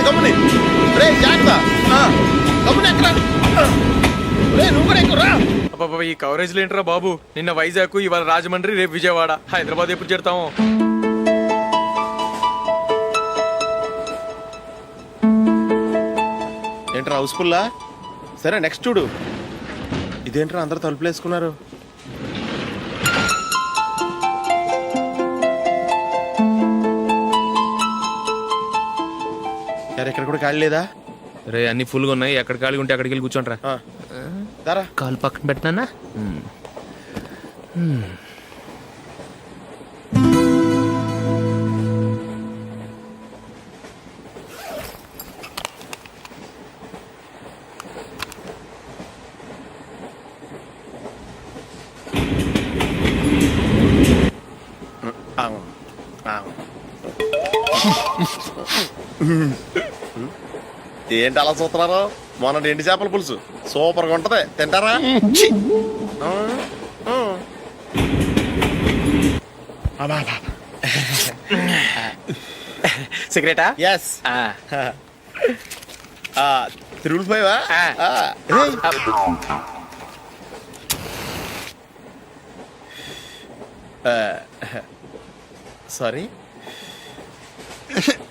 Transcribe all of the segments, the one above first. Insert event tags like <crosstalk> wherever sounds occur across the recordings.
పర్లేదు గమ్ముని. రే జాగ్రత్త. గమ్ముని ఎక్కడ? రే నువ్వు కూడా ఎక్కురా ఈ కవరేజ్ ఏంట్రా బాబు? నిన్న వైజాగ్ ఇవాళ రాజమండ్రి రేపు విజయవాడ. హైదరాబాద్ ఎప్పుడు చేరుతాము? ఏంట్రా హౌస్ఫుల్లా? సరే నెక్స్ట్ చూడు. ఇదేంట్రా అందరు తలుపులు యార్ ఇక్కడ కూడా ఖాళీ లేదా? రే అన్ని ఫుల్గా ఉన్నాయి. ఎక్కడ ఖాళీ ఉంటే అక్కడికి వెళ్ళి కూర్చోంట్రా ఆ, దారా. కాలు పక్కన పెట్టినా? ఏంటి అలా చూస్తున్నారు? మొన్న ఎండి చేపల పులుసు. సూపర్గా ఉంటది. తింటారా. సిగరెటా? ఎస్ తిరుగులు పోయావా? ఆ. సారీ <laughs>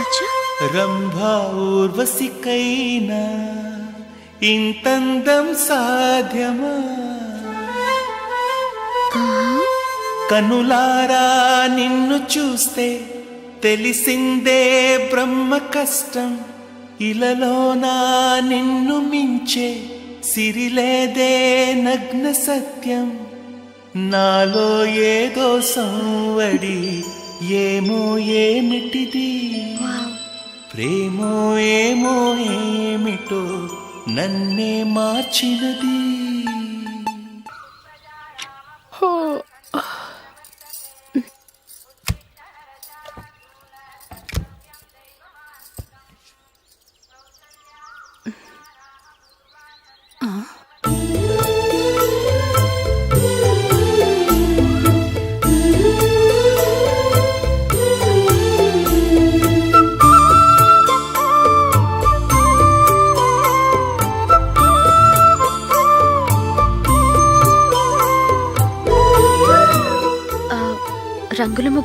అచ్చా. రంభా ఊర్వశికైనా ఇంతందం సాధ్యమా? కనులారా నిన్ను చూస్తే తెలిసిందే బ్రహ్మ కష్టం. ఇలలోనా నిన్ను మించే సిరిలేదే నగ్న సత్యం. నాలో ఏదో సంవడి ఏమో ఏమిటిది? ప్రేమో ఏమో ఏమిటో నన్నే మార్చినది?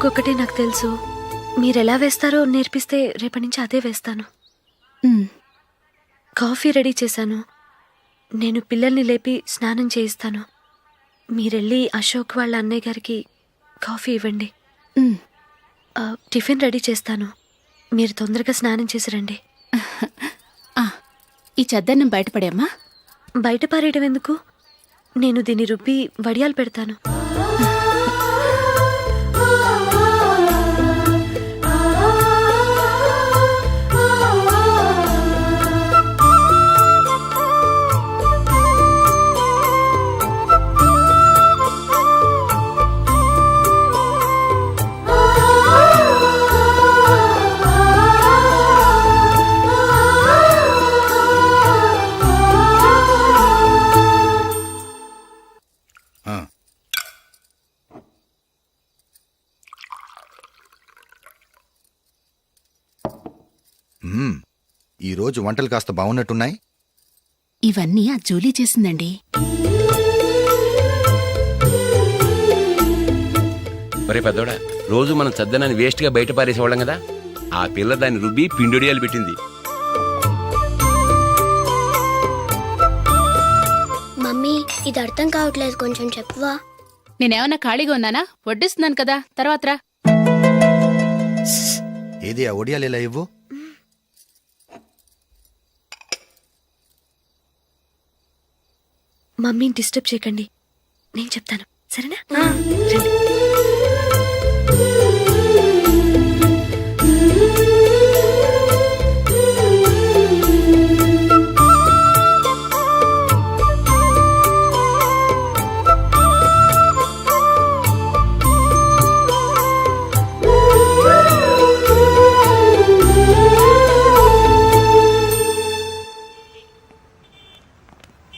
ఒకటే నాకు తెలుసు. మీరెలా వేస్తారో నేర్పిస్తే రేపటి నుంచి అదే వేస్తాను. కాఫీ రెడీ చేశాను. నేను పిల్లల్ని లేపి స్నానం చేయిస్తాను. మీరెళ్ళి అశోక్ వాళ్ళ అన్నయ్య గారికి కాఫీ ఇవ్వండి. టిఫిన్ రెడీ చేస్తాను. మీరు తొందరగా స్నానం చేసి రండి. ఈ చెద్దన్నం బయటపడేమ్మా బయట పారేయడం ఎందుకు? నేను దీన్ని రుబ్బి వడియాలు పెడతాను. ఈరోజు వంటలు కాస్త బాగున్నట్టున్నాయి? ఇవన్నీ ఆ జూలీ చేసిందండి. ఒరే పెద్దోడా రోజు మనం చద్దనాన్ని వేస్ట్గా బయట పారేసేవాళ్ళం కదా? ఆ పిల్ల దాన్ని రుబ్బి పిండొడియాలు పెట్టింది. మమ్మీ ఇది అర్థం కావట్లేదు కొంచెం చెప్పువా? నేనేమన్నా ఖాళీగా ఉన్నానా? వడ్డిస్తున్నాను కదా తర్వాత రా. ఏది ఆ ఒడియాలు ఇలా ఇవ్వు? మమ్మీని డిస్టర్బ్ చేయకండి. నేను చెప్తాను. సరేనా?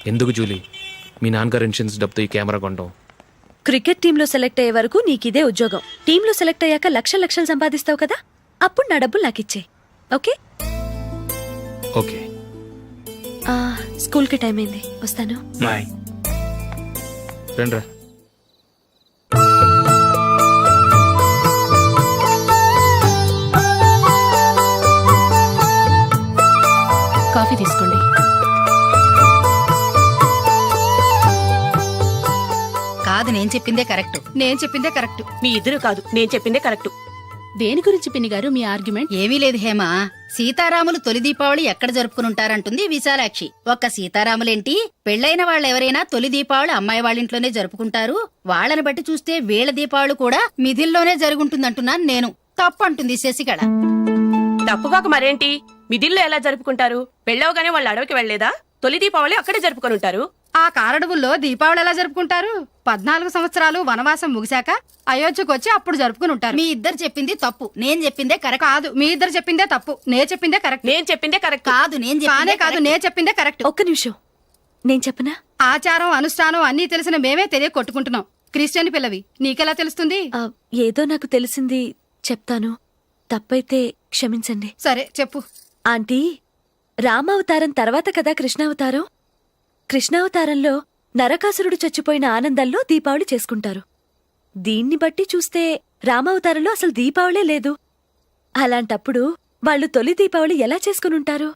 ఎందుకు జూలీ? మీ నాన్నగారు ఇన్సూరెన్స్ డబ్బుతో ఈ కెమెరా కొనడం. క్రికెట్ టీంలో సెలెక్ట్ అయ్యే వరకు నీకు ఇదే ఉద్యోగం. టీంలో సెలెక్ట్ అయ్యాక లక్ష లక్షలు సంపాదిస్తావు కదా? అప్పుడు నా డబ్బులు నాకు ఇచ్చే. ఓకే? ఓకే. ఆ, స్కూల్కి టైం అయింది. వస్తాను. బాయ్. రండ్రా. కాఫీ తీసుకోండి. కాదు నేను చెప్పిందే కరెక్ట్. నేను చెప్పిందే కరెక్ట్. మీ ఇద్దరు కాదు నేను చెప్పిందే కరెక్ట్. దేని గురించి పిన్ని గారు మీ ఆర్గ్యుమెంట్? ఏమీ లేదు హేమ. సీతారాములు తొలి దీపావళి ఎక్కడ జరుపుకుని ఉంటారంటుంది విశాలాక్షి. ఒక్క సీతారాములేంటి? పెళ్ళైన వాళ్ళెవరైనా తొలి దీపావళి అమ్మాయి వాళ్ళింట్లోనే జరుపుకుంటారు. వాళ్ళని బట్టి చూస్తే వీళ్ళ దీపావళి కూడా మిథిల్లోనే జరుగుంటుందంటున్నాను నేను. తప్పు అంటుంది శశికళ. తప్పుగాక మరేంటి? మిదిల్లో ఎలా జరుపుకుంటారు? పెళ్ళవగానే వాళ్ళు అడవికి వెళ్ళేదా తొలి దీపావళి అక్కడే జరుపుకొని ఉంటారు. ఆ కారడవుల్లో దీపావళి ఎలా జరుపుకుంటారు? పద్నాలుగు సంవత్సరాలు వనవాసం ముగిశాక అయోధ్యకు వచ్చి అప్పుడు జరుపుకుని ఉంటారు. మీ ఇద్దరు చెప్పింది తప్పు. నేను చెప్పిందే కరెక్ట్. కాదు మీ ఇద్దరు చెప్పిందే తప్పు. నేను చెప్పిందే కరెక్ట్. నేను చెప్పిందే కరెక్ట్. కాదు నేను కానే కాదు నేను చెప్పిందే కరెక్ట్. ఒక్క నిమిషం. నేను చెప్పనా? ఆచారం అనుష్ఠానం అన్నీ తెలిసిన మేమే తెలియ కొట్టుకుంటున్నాం. క్రిస్టియన్ పిల్లవి నీకెలా తెలుస్తుంది? ఆ, ఏదో నాకు తెలిసింది. చెప్తాను. తప్పైతే క్షమించండి. సరే చెప్పు. ఆంటీ రామావతారం తర్వాత కదా కృష్ణావతారం? కృష్ణావతారంలో నరకాసురుడు చచ్చిపోయిన ఆనందంలో దీపావళి చేసుకుంటారు. దీన్ని బట్టి చూస్తే రామావతారంలో అసలు దీపావళే లేదు. అలాంటప్పుడు వాళ్ళు తొలి దీపావళి ఎలా చేసుకుని ఉంటారు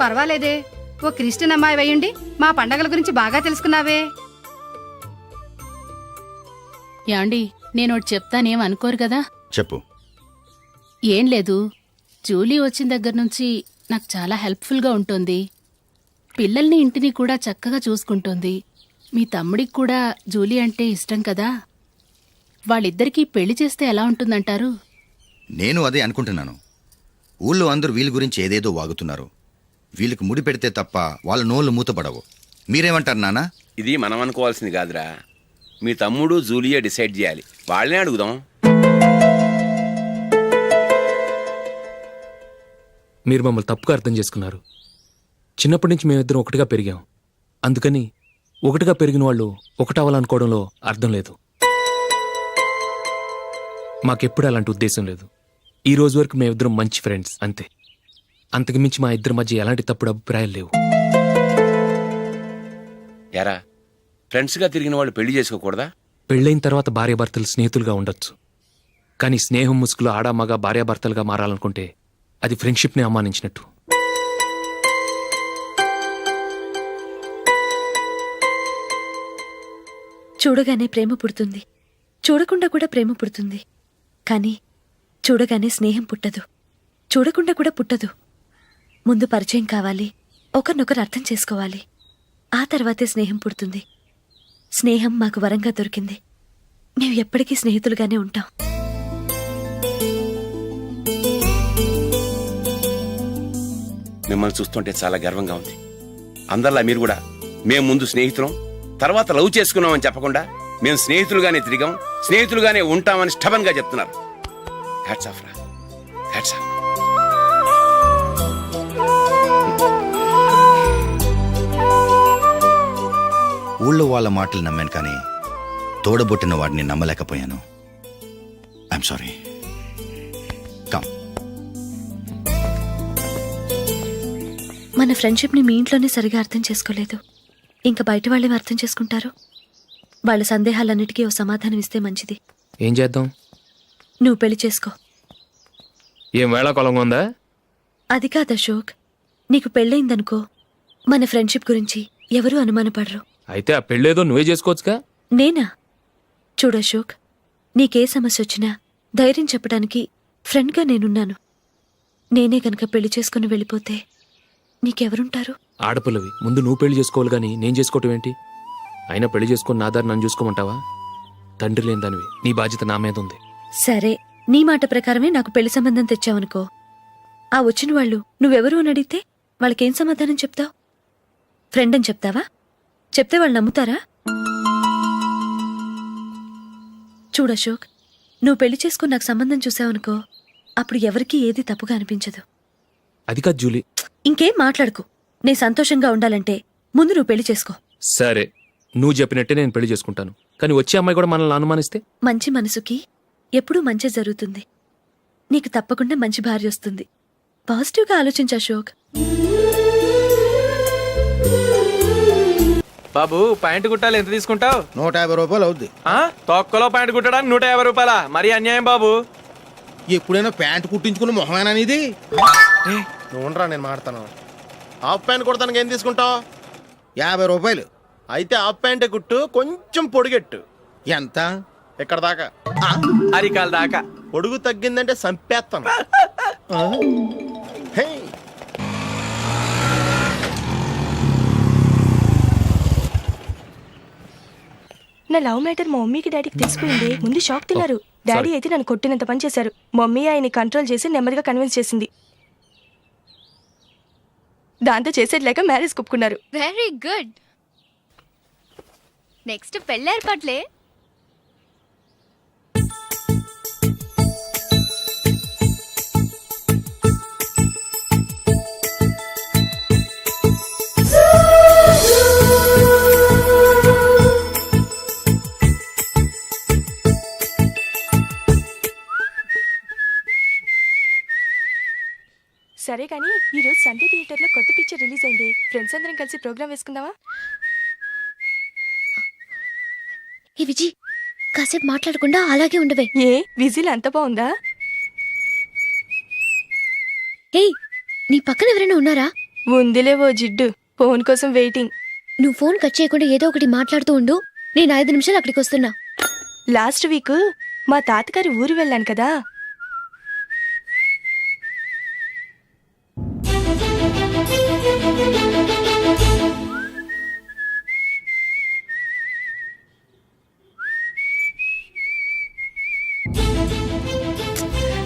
పర్వాలేదే. ఓ క్రిస్టియన్ అమ్మాయి అయ్యుండి మా పండగల గురించి బాగా తెలుసుకున్నావే. యాండి నేను ఒకటి చెప్తానేం అనుకోరు కదా? చెప్పు. ఏం లేదు. జూలీ వచ్చిన దగ్గర నుంచి నాకు చాలా హెల్ప్ఫుల్గా ఉంటుంది. పిల్లల్ని ఇంటిని కూడా చక్కగా చూసుకుంటుంది. మీ తమ్ముడికి కూడా జూలీ అంటే ఇష్టం కదా? వాళ్ళిద్దరికీ పెళ్ళి చేస్తే ఎలా ఉంటుందంటారు? నేను అదే అనుకుంటున్నాను. ఊళ్ళో అందరూ వీళ్ళ గురించి ఏదేదో వాగుతున్నారు. వీళ్ళకి ముడి పెడితే తప్ప వాళ్ళ నోళ్ళు మూతపడవు. మీరేమంటారు నానా? ఇది మనం అనుకోవాల్సింది కాదురా. మీ తమ్ముడు జూలియా డిసైడ్ చేయాలి. వాళ్ళనే అడుగుదాం. మీరు మమ్మల్ని తప్పుగా అర్థం చేసుకున్నారు. చిన్నప్పటి నుంచి మేమిద్దరం ఒకటిగా పెరిగాం. అందుకని ఒకటిగా పెరిగిన వాళ్ళు ఒకటవ్వాలనుకోవడంలో అర్థం లేదు. మాకెప్పుడు అలాంటి ఉద్దేశం లేదు. ఈ రోజు వరకు మేమిద్దరం మంచి ఫ్రెండ్స్ అంతే. అంతకు మించి మా ఇద్దరి మధ్య ఎలాంటి తప్పుడు అభిప్రాయాలు లేవు. ఎరా ఫ్రెండ్స్గా తిరిగిన వాళ్ళు పెళ్ళి చేసుకోకూడదా? పెళ్ళైన తర్వాత భార్యాభర్తలు స్నేహితులుగా ఉండొచ్చు. కానీ స్నేహం ముసుగులో ఆడా మగ భార్యాభర్తలుగా మారాలనుకుంటే అది ఫ్రెండ్షిప్ని అవమానించినట్టు. చూడగానే ప్రేమ పుడుతుంది. చూడకుండా కూడా ప్రేమ పుడుతుంది. కానీ చూడగానే స్నేహం పుట్టదు. చూడకుండా కూడా పుట్టదు. ముందు పరిచయం కావాలి ఒకరినొకరు అర్థం చేసుకోవాలి. ఆ తర్వాతే స్నేహం పుడుతుంది. స్నేహం మాకు వరంగా దొరికింది. మేము ఎప్పటికీ స్నేహితులుగానే ఉంటాం. మిమ్మల్ని చూస్తుంటే చాలా గర్వంగా ఉంది. అందరిలా మీరు కూడా మేము ముందు స్నేహితులం తర్వాత లవ్ చేసుకున్నామని చెప్పకుండా మేము స్నేహితులుగానే తిరిగాం స్నేహితులుగానే ఉంటామని స్టబన్గా చెప్తున్నారు. హ్యాట్స్ ఆఫ్ రా. హ్యాట్స్ ఆఫ్ ఊళ్ళో వాళ్ళ మాటలు నమ్మాను కానీ తోడబుట్టిన వాడిని నమ్మలేకపోయాను. ఐఎమ్ సారీ మన ఫ్రెండ్షిప్ని మీ ఇంట్లోనే సరిగా అర్థం చేసుకోలేదు. ఇంకా బయట వాళ్ళేం అర్థం చేసుకుంటారు? వాళ్ళ సందేహాలన్నిటికీ ఓ సమాధానం ఇస్తే మంచిది. ఏం చేద్దాం? నువ్వు పెళ్ళి చేసుకో. ఏం వేళాకొలంగా ఉందా? అది కాదు అశోక్. నీకు పెళ్ళయిందనుకో మన ఫ్రెండ్షిప్ గురించి ఎవరూ అనుమానపడరు. అయితే ఆ పెళ్ళేదో నువ్వే చేసుకోవచ్చుగా? నేనా? చూడు అశోక్ నీకే సమస్య వచ్చినా ధైర్యం చెప్పడానికి ఫ్రెండ్గా నేనున్నాను. నేనే గనక పెళ్ళి చేసుకుని వెళ్ళిపోతే నీకెవరుంటారు? ఆడపిల్లవి. ముందు నువ్వు పెళ్ళి చేసుకోవాలి కానీ నేను చేసుకోవటం ఏంటి? అయినా పెళ్ళి చేసుకుని నా దారి నన్ను చూసుకోమంటావా? తండ్రి లేని దానివి. నీ బాధ్యత నా మీద ఉంది. సరే నీ మాట ప్రకారమే నాకు పెళ్ళి సంబంధం తెచ్చావనుకో. ఆ వచ్చిన వాళ్ళు నువ్వెవరు అని అడిగితే వాళ్ళకేం సమాధానం చెప్తావు? ఫ్రెండ్ అని చెప్తావా? చెప్తే వాళ్ళు నమ్ముతారా? చూడు అశోక్ నువ్వు పెళ్ళి చేసుకుని నాకు సంబంధం చూసావనుకో అప్పుడు ఎవరికీ ఏది తప్పుగా అనిపించదు. అది కాదు జూలీ. ఇంకేం మాట్లాడుకు. నేను సంతోషంగా ఉండాలంటే ముందు నువ్వు పెళ్ళి చేసుకో. సరే నువ్వు చెప్పినట్టే నేను పెళ్ళి చేసుకుంటాను. కానీ వచ్చే అమ్మాయి కూడా మనల్ని అనుమానిస్తే? మంచి మనసుకి ఎప్పుడూ మంచి జరుగుతుంది. నీకు తప్పకుండా మంచి భార్య వస్తుంది. పాజిటివ్గా ఆలోచించు అశోక్. బాబు పాయింట్ కుట్టాలి ఎంత తీసుకుంటావు? నూట యాభై రూపాయలు అవుద్ది. తొక్కలో పాయింట్ కుట్టడానికి నూట యాభై రూపాయల? మరి అన్యాయం బాబు. ఎప్పుడైనా ప్యాంట్ కుట్టించుకున్న మొహమేనా ఇది నువ్వురా నేను మాడతాను. హాఫ్ ప్యాంట్ కుడతానికి ఏం తీసుకుంటావు? యాభై రూపాయలు. అయితే హాఫ్ ప్యాంటే కుట్టు కొంచెం పొడిగెట్టు. ఎంత? ఇక్కడ దాకా. అరికాల దాకా. పొడుగు తగ్గిందంటే సంపేస్తాను హే! నా లవ్ మ్యాటర్ మా మమ్మీకి డాడీకి తెలిసిపోయింది. ముందు షాక్ తిన్నారు. డాడీ అయితే నన్ను కొట్టినంత పని చేశారు. మమ్మీ ఆయన్ని కంట్రోల్ చేసి నెమ్మదిగా కన్విన్స్ చేసింది. దాంతో చేసేది లేక మ్యారేజ్ ఒప్పుకున్నారు వెరీ గుడ్ నెక్స్ట్ పెళ్ళి సరే కానీ ఈ రోజు సండే థియేటర్లో కొత్త పిక్చర్ రిలీజ్ అయింది. ఫ్రెండ్స్ అందరం కలిసి ప్రోగ్రామ్ వేసుకుందామా? ఏ విజి కాసేపు మాట్లాడకుండా అలాగే ఉండవే. ఏ విజిల్ అంత బాగుందా? ఏయ్ నీ పక్కన ఎవరైనా ఉన్నారా? ఉందిలే ఓ జిడ్డు ఫోన్ కోసం వెయిటింగ్. నువ్వు ఫోన్ కట్ చేయకుండా ఏదో ఒకటి మాట్లాడుతూ ఉండు నేను ఐదు నిమిషాలు అక్కడికి వస్తున్నా. లాస్ట్ వీక్ మా తాతగారి ఊరు వెళ్ళాను కదా.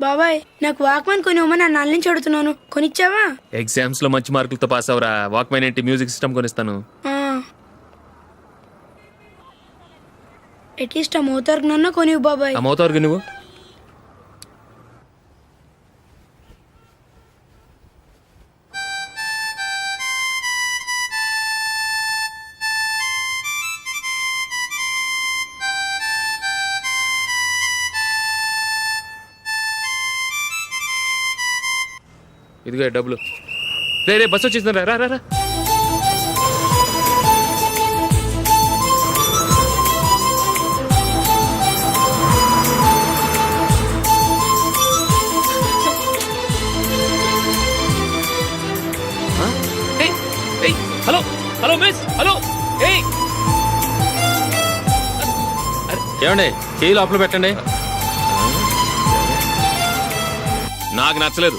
బాబాయ్ నాకు వాక్మన్ కొని ఇవ్వమని నా నుంచి అడుగుతున్నాను. కొనిచ్చావా? ఎగ్జామ్స్లో మంచి మార్కులతో పాస్ అవరా వాక్మెన్ ఏంటి? Music system కొనిస్తాను. అట్లీస్ట్ ఆ మోతార్కు నన్న కొనివు బాబాయ్. ఆ మోతావరకు నువ్వు? ఇదిగో డబ్బులు. రే రే బస్ వచ్చేసింది రా రా రా ఏయ్, ఏయ్, హలో హలో మిస్ హలో ఏయ్. ఏమండి కీ లోపల పెట్టండి. నాకు నచ్చలేదు.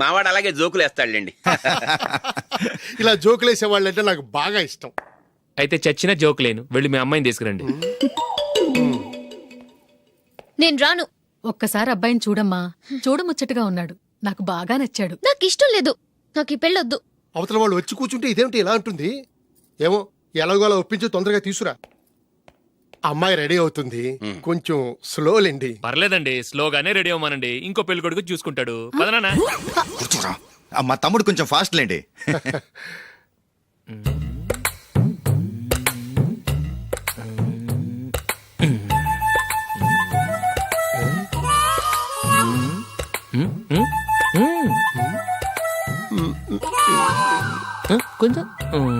మావాడు అలాగే జోకులు వేస్తాడులేండి. <laughs> ఇలా జోకులేసే వాళ్ళంటే నాకు బాగా ఇష్టం. అయితే చచ్చిన జోక్ లేను. వెళ్ళి మీ అమ్మాయిని తీసుకురండి. నేను రాను. ఒక్కసారి అబ్బాయిని చూడమ్మా. చూడముచ్చటగా ఉన్నాడు. నాకు బాగా నచ్చాడు. నాకు ఇష్టం లేదు. నాకు ఈ పెళ్ళొద్దు. అవతల వాళ్ళు వచ్చి కూర్చుంటే ఇదేమిటి ఇలా ఉంటుంది ఏమో ఎలాగోలా ఒప్పించి తొందరగా తీసురా. అమ్మాయి రెడీ అవుతుంది. కొంచెం స్లోలేండి పర్లేదండి స్లోగానే రెడీ అవ్వమానండి. ఇంకో పెళ్ళి కొడుకు చూసుకుంటాడు పదనా కూర్చోరా. ఆ, మా తమ్ముడు కొంచెం ఫాస్ట్ లేండి. కొంచెం.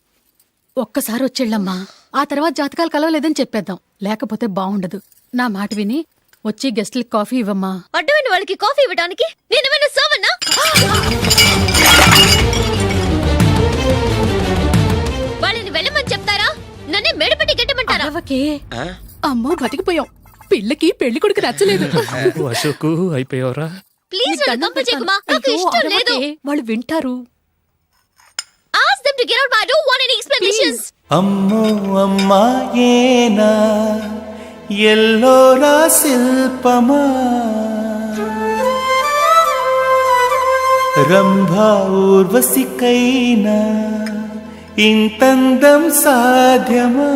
ఒక్కసారి వచ్చేళ్ళమ్మా ఆ తర్వాత జాతకాలు కలవలేదని చెప్పేద్దాం. లేకపోతే బాగుండదు నా మాట విని వచ్చి గెస్ట్లకి కాఫీ ఇవ్వమ్మా. అడ్డమైన వాళ్ళకి కాఫీ ఇవ్వడానికి నేనేమైనా వాళ్ళని వెళ్ళమని చెప్తారా? నన్నే మెడపట్టి గెట్టమంటారా? అమ్మో బతికిపోయాం. పిల్లకి పెళ్ళి కొడుకు నచ్చలేదు. <laughs> అశోకు అయిపోయావరా. ప్లీజ్ నన్ను కంపచేయకుమా నాకు అయ్యో, ఇష్టం లేదు. అరవకే, వాళ్ళు వింటారు. To get out, but I don't want any explanations. Explanations అమ్మో అమ్మాయేనా ఎల్లోరా శిల్పమా రంభా ఊర్వశికైనా ఇంతందం సాధ్యమా